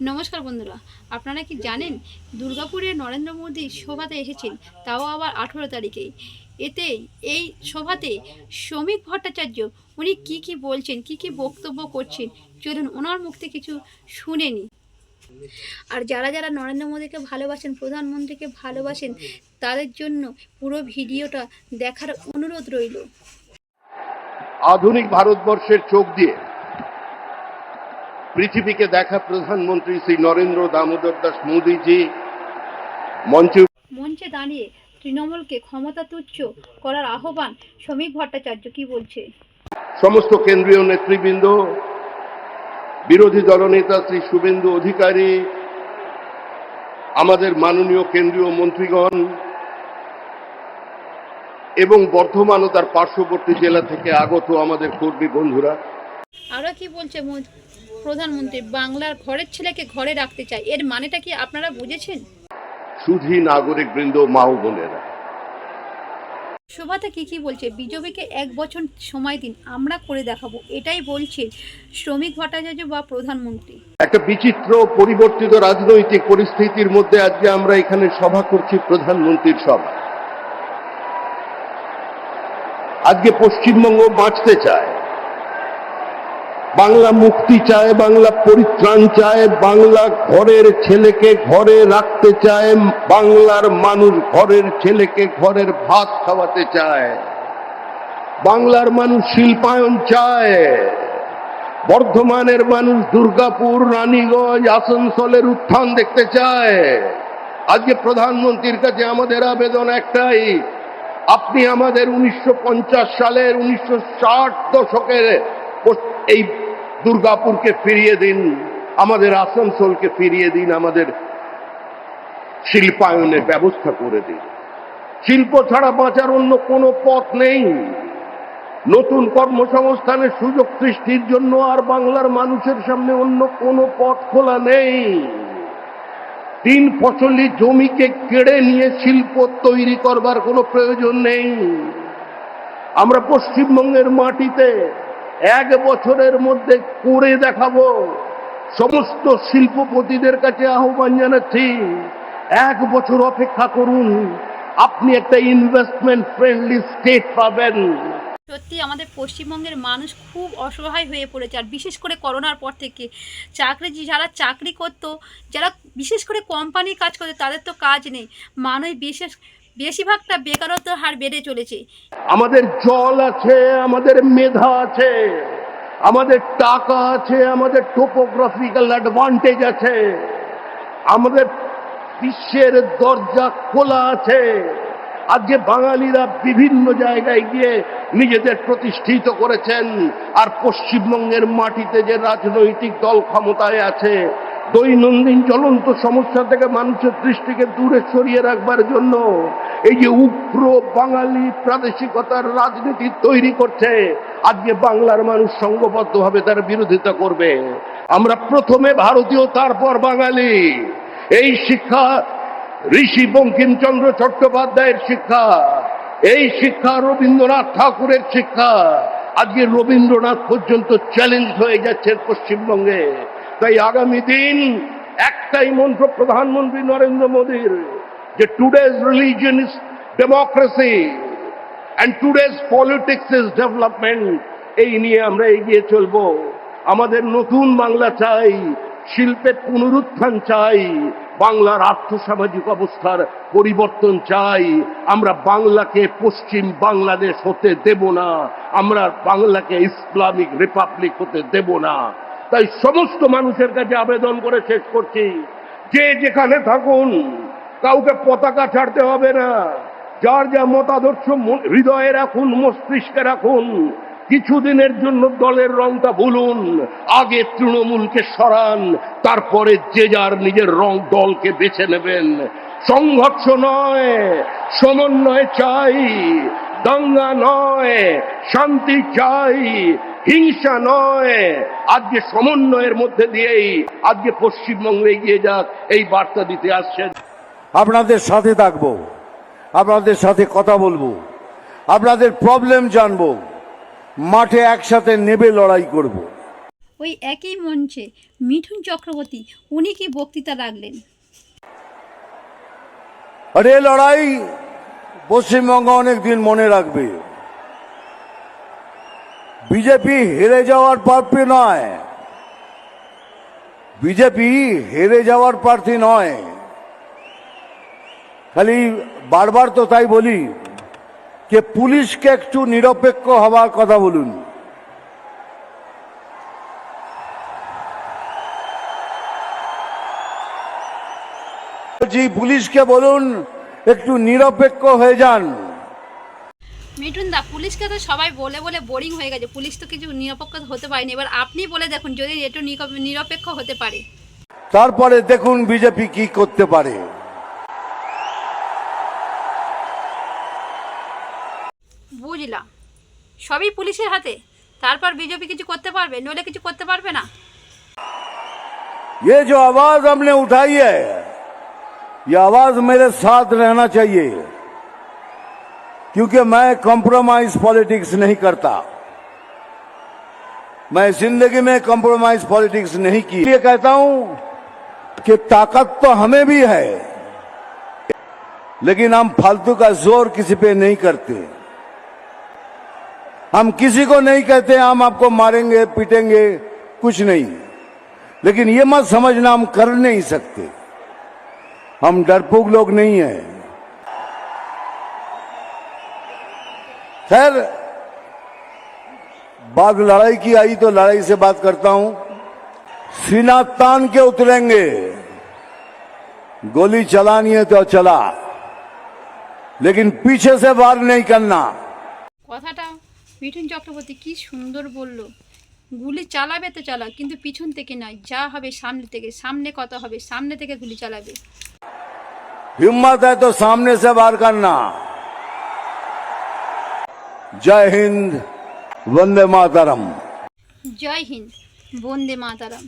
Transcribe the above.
নমস্কার বন্ধুরা, আপনারা কি জানেন দুর্গাপুরে নরেন্দ্র মোদী সভাতে এসেছেন, তাও আবার আঠেরো তারিখে। এতে এই সভাতে শ্রমিক ভট্টাচার্য, উনি কি কি বলছেন, কি কি বক্তব্য করছেন, চলুন ওনার মুখ থেকে কিছু শুনেনি আর যারা যারা নরেন্দ্র মোদীকে ভালোবাসেন, প্রধানমন্ত্রীকে ভালোবাসেন, তাদের জন্য পুরো ভিডিওটা দেখার অনুরোধ রইল। আধুনিক ভারতবর্ষের চোখ দিয়ে পৃথিবীকে দেখা প্রধানমন্ত্রী শ্রী নরেন্দ্র দামোদর দাস মোদীজি। মঞ্চে মঞ্চে দাঁড়িয়ে তৃণমূলকে ক্ষমতা তুচ্ছ করার আহ্বান শ্রমিক ভট্টাচার্য কি বলছে? সমস্ত কেন্দ্রীয় নেতৃবৃন্দ বিরোধী দলনেতা শ্রী শুভেন্দু অধিকারী আমাদের মাননীয় কেন্দ্রীয় মন্ত্রীগণ এবং বর্ধমান ও তার পার্শ্ববর্তী জেলা থেকে আগত আমাদের কর্মী বন্ধুরা আরও কি বলছে প্রধানমন্ত্রী? বাংলার ঘরের ছেলেকে ঘরে রাখতে চায় এর মানেটা কি আপনারা বুঝেছেন? সুধী নাগরিক বৃন্দ মা বোনেরা। সভাতে কি কি বলছে? বিজেপিকে এক বছর সময় দিন আমরা করে দেখাবো এটাই বলছে শ্রমিক ভট্টাচার্য বা প্রধানমন্ত্রী। একটা বিচিত্র পরিবর্তিত রাজনৈতিক পরিস্থিতির মধ্যে আজকে আমরা এখানে সভা করছি প্রধানমন্ত্রীর সভা। আজকে পশ্চিমবঙ্গ বাঁচতে চায়। বাংলা মুক্তি চায়, বাংলা পরিত্রাণ চায়, বাংলা ঘরের ছেলেকে ঘরে রাখতে চায়, বাংলার মানুষ ঘরের ছেলেকে ঘরের ভাত খাওয়াতে চায়, বাংলার মানুষ শিল্পায়ন চায়, বর্ধমানের মানুষ দুর্গাপুর, রানীগঞ্জ, আসানসোলের উত্থান দেখতে চায়। আজকে প্রধানমন্ত্রীর কাছে আমাদের আবেদন একটাই, আপনি আমাদের উনিশশো পঞ্চাশ সালের উনিশশো ষাট দশকের এই দুর্গাপুরকে ফিরিয়ে দিন, আমাদের আসানসোলকে ফিরিয়ে দিন, আমাদের শিল্পায়নের ব্যবস্থা করে দিন। শিল্প ছাড়া বাঁচার অন্য কোনো পথ নেই। নতুন কর্মসংস্থানের সুযোগ সৃষ্টির জন্য আর বাংলার মানুষের সামনে অন্য কোনো পথ খোলা নেই। তিন ফসলি জমিকে কেড়ে নিয়ে শিল্প তৈরি করবার কোনো প্রয়োজন নেই। আমরা পশ্চিমবঙ্গের মাটিতে এক বছরের মধ্যে করে দেখাবো। সমস্ত শিল্পপতিদের কাছে আহ্বান জানাচ্ছি, এক বছর অপেক্ষা করুন, আপনি একটা ইনভেস্টমেন্ট ফ্রেন্ডলি স্টেট পাবেন। সত্যি আমাদের পশ্চিমবঙ্গের মানুষ খুব অসহায় হয়ে পড়েছে, আর বিশেষ করে করোনার পর থেকে। চাকরি যারা চাকরি করতো, যারা বিশেষ করে কোম্পানি কাজ করতো, তাদের তো কাজ নেই। মানুষ বিশেষ বেশিরভাগটা বেকারত্ব হার বেড়ে চলেছে। আমাদের জল আছে, আমাদের মেধা আছে, আমাদের টাকা আছে, আমাদের টোপোগ্রাফিক্যাল অ্যাডভান্টেজ আছে, আমাদের বিশ্বের দরজা খোলা আছে। আজকে বাঙালিরা বিভিন্ন জায়গায় গিয়ে নিজেদের প্রতিষ্ঠিত করেছেন, আর পশ্চিমবঙ্গের মাটিতে যে রাজনৈতিক দল ক্ষমতায় আছে দৈনন্দিন জ্বলন্ত সমস্যা থেকে মানুষের দৃষ্টিকে দূরে সরিয়ে রাখবার জন্য এই যে উগ্র বাঙালি প্রাদেশিকতার রাজনীতি তৈরি করছে, আজকে বাংলার মানুষ সংঘবদ্ধভাবে তার বিরোধিতা করবে। আমরা প্রথমে ভারতীয়, তারপর বাঙালি। এই শিক্ষা, ঋষি বঙ্কিমচন্দ্র চট্টোপাধ্যায়ের শিক্ষা, এই শিক্ষা, রবীন্দ্রনাথ ঠাকুরের শিক্ষা, আজকে রবীন্দ্রনাথ পর্যন্ত চ্যালেঞ্জ হয়ে যাচ্ছে পশ্চিমবঙ্গে। তাই আগামী দিন একটাই মন্ত্র প্রধানমন্ত্রী নরেন্দ্র মোদীর, যে today's religion is democracy and today's politics is development এই নিয়ে আমরা এগিয়ে চলবো। আমাদের নতুন বাংলা চাই, শিল্পের পুনরুত্থান চাই, বাংলার আর্থসামাজিক অবস্থার পরিবর্তন চাই। আমরা বাংলাকে পশ্চিম বাংলাদেশ হতে দেব না, আমরা বাংলাকে ইসলামিক রিপাবলিক হতে দেব না। তাই সমস্ত মানুষের কাছে আবেদন করে শেষ করছি। যে যেখানে থাকুন, কাউকে পতাকা ছাড়তে হবে না। যার যা মতাদর্শ হৃদয়ে রাখুন, মস্তিষ্কে রাখুন, কিছুদিনের জন্য দলের রংটা ভুলুন, আগে তৃণমূলকে সরান, তারপরে যে যার নিজের রং দলকে বেছে নেবেন। সংঘর্ষ নয়, সমন্বয় চাই, দাঙ্গা নয়, শান্তি চাই হিংসা নয়। আজকে সমন্বয়ের মধ্যে দিয়েই আজকে পশ্চিমবঙ্গে এগিয়ে যাক এই বার্তা দিতে আসছেন। আপনাদের সাথে থাকব আপনাদের সাথে কথা বলব আপনাদের প্রবলেম জানব মাঠে একসাথে নেবে লড়াই করব। ওই একই মঞ্চে মিঠুন চক্রবর্তী উনি কি বক্তৃতা রাখলেন? আর লড়াই পশ্চিমবঙ্গ অনেক দিন মনে রাখবে। বিজেপি হেরে যাওয়ার প্রার্থী নয়। বিজেপি হেরে যাওয়ার প্রার্থী নয়। খালি বারবার তো তাই বলি যে পুলিশকে একটু নিরপেক্ষ হওয়ার কথা বলুন। পুলিশকে বলুন, একটু নিরপেক্ষ হয়ে যান। মিঠুন দা পুলিশকে তো সবাই বলে বলে বোরিং হয়ে গেছে পুলিশ তো কিছু নিরপেক্ষ হতে পারেনি এবার আপনি বলে দেখুন যদি একটু নিক- নিরপেক্ষ হতে পারে তারপরে দেখুন বিজেপি কি করতে পারে বুঝলাম সবই পুলিশের হাতে তারপর বিজেপি কিছু করতে পারবে নইলে কিছু করতে পারবে না ये जो आवाज हमने उठाई है ये आवाज मेरे साथ रहना चाहिए क्योंकि मैं कॉम्प्रोमाइज पॉलिटिक्स नहीं करता। मैं ज़िंदगी में कॉम्प्रोमाइज पॉलिटिक्स नहीं की। ये कहता हूँ कि ताकत तो हमें भी है, लेकिन हम फालतू का ज़ोर किसी पे नहीं करते। हम किसी को नहीं कहते, हम आपको मारेंगे, पीटेंगे। कुछ नहीं। लेकिन ये मत समझना, हम कर नहीं सकते। हम डरपोक लोग नहीं हैं। खैर बात लड़ाई की आई तो लड़ाई से बात करता हूं सीना तान के उतरेंगे गोली चलानी है तो चला लेकिन पीछे से वार नहीं करना কথাটা মিঠুন চক্রবর্তী কি সুন্দর বলল গুলি চালাবে তো চালা কিন্তু পিছন থেকে নয় যা হবে সামনে থেকে সামনে কত হবে সামনে থেকে গুলি চালাবে हिम्मत है तो सामने से वार करना जय हिंद वंदे मातरम। जय हिंद वंदे मातरम।